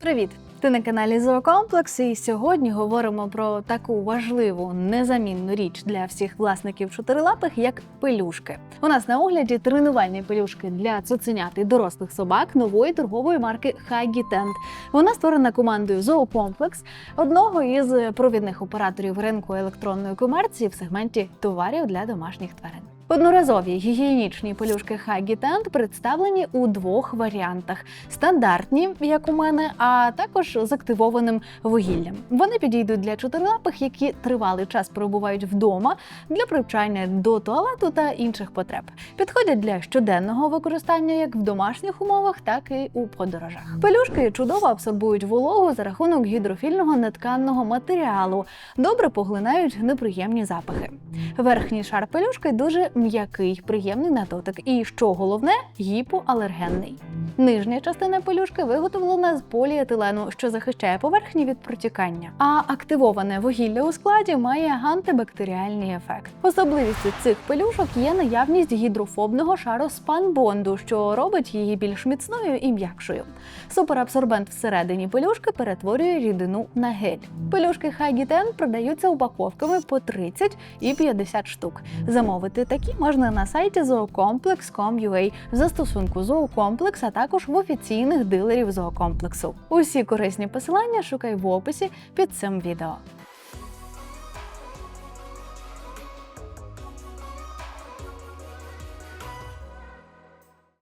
Привіт! Ти на каналі Зоокомплекс, і сьогодні говоримо про таку важливу незамінну річ для всіх власників чотирилапих, як пелюшки. У нас на огляді тренувальні пелюшки для цуценят і дорослих собак нової торгової марки Tent. Вона створена командою Зоокомплекс, одного із провідних операторів ринку електронної комерції в сегменті товарів для домашніх тварин. Одноразові гігієнічні пелюшки Huggy Tent представлені у двох варіантах: стандартні, як у мене, а також з активованим вугіллям. Вони підійдуть для чотирилапих, які тривалий час перебувають вдома для привчання до туалету та інших потреб. Підходять для щоденного використання як в домашніх умовах, так і у подорожах. Пелюшки чудово абсорбують вологу за рахунок гідрофільного нетканного матеріалу, добре поглинають неприємні запахи. Верхній шар пелюшки дуже м'який, приємний на дотик і, що головне, гіпоалергенний. Нижня частина пелюшки виготовлена з поліетилену, що захищає поверхні від протікання. А активоване вугілля у складі має антибактеріальний ефект. Особливістю цих пелюшок є наявність гідрофобного шару спанбонду, що робить її більш міцною і м'якшою. Суперабсорбент всередині пелюшки перетворює рідину на гель. Пелюшки Ten продаються упаковками по 30 і 50 штук. Замовити такі можна на сайті zoocomplex.com.ua в застосунку Зоокомплекс, а також в офіційних дилерів зоокомплексу. Усі корисні посилання шукай в описі під цим відео.